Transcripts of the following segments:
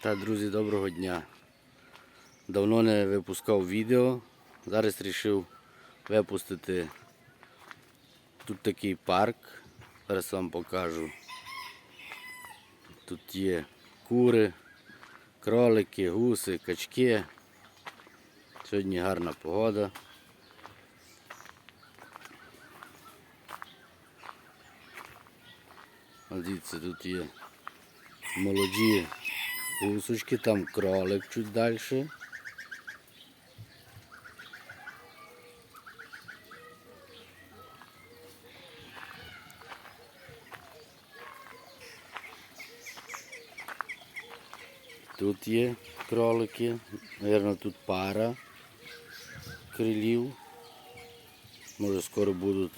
Та, друзі, доброго дня. Давно не випускав відео. Зараз вирішив випустити тут такий парк. Зараз вам покажу. Тут є кури, кролики, гуси, качки. Сьогодні гарна погода. Дивіться, тут є молоді гусочки, там кролик чуть далі. Тут є кролики, Наверно, тут пара крилів. Може скоро будуть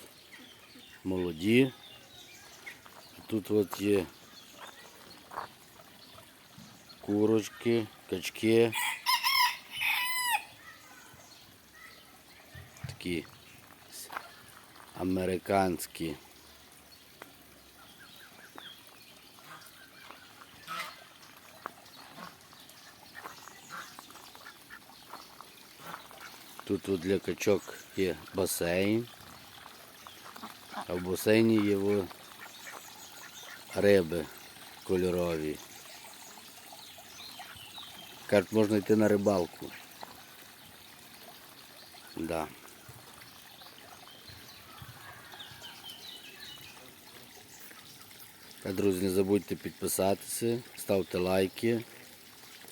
молоді. Тут от є курочки, качки. Такі американські. Тут от для качок є басейн, а в басейні є риби кольорові. Кажуть, можна йти на рибалку. Да. А, друзі, не забудьте підписатися, ставте лайки,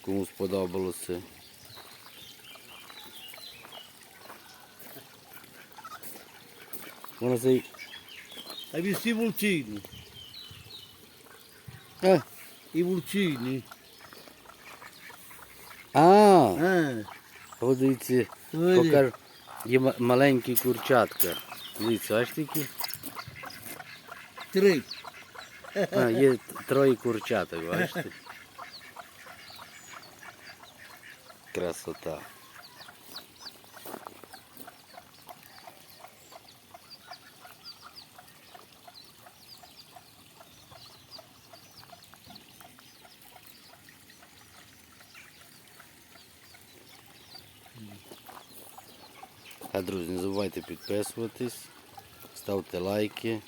кому сподобалося. Вона цей. А, I vulcini? а, Eh, от дивіться, vedi? покажу. Є ма- маленькі курчатка. Дивіться, аж такі. Три. А, є троє курчаток, бачите? Красота. А, друзі, не забувайте підписуватись, ставте лайки.